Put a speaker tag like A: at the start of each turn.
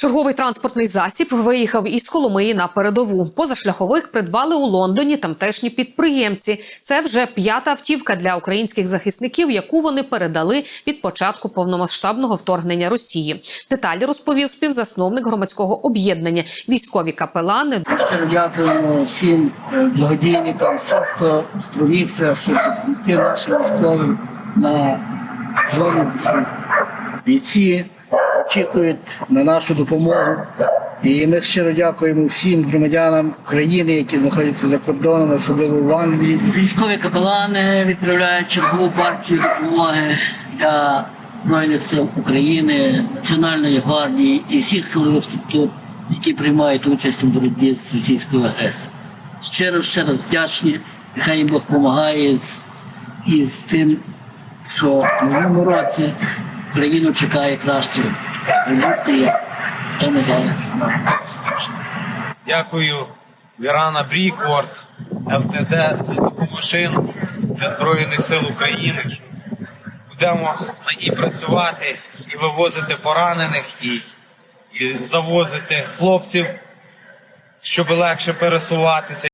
A: Черговий транспортний засіб виїхав із Коломиї на передову. Позашляховик придбали у Лондоні тамтешні підприємці. Це вже п'ята автівка для українських захисників, яку вони передали від початку повномасштабного вторгнення Росії. Деталі розповів співзасновник громадського об'єднання військові капелани.
B: Щиро дякуємо всім благодійникам, всім, хто спромігся, щоб нашим військовим на зону. Бійці очікують на нашу допомогу. І ми щиро дякуємо всім громадянам України, які знаходяться за кордоном, особливо в Англії. Військові капелани відправляють чергову партію допомоги для Збройних сил України, Національної гвардії і всіх силових структур, які приймають участь у боротьбі з російською агресією. Щиро ще раз вдячні. Нехай їм Бог допомагає з, і з тим, що в новому році Україну чекає краще
C: Дякую Вірана Брікворд, ЛТД за таку машину для Збройних сил України. Будемо на ній працювати і вивозити поранених, і, і завозити хлопців, щоб легше пересуватися.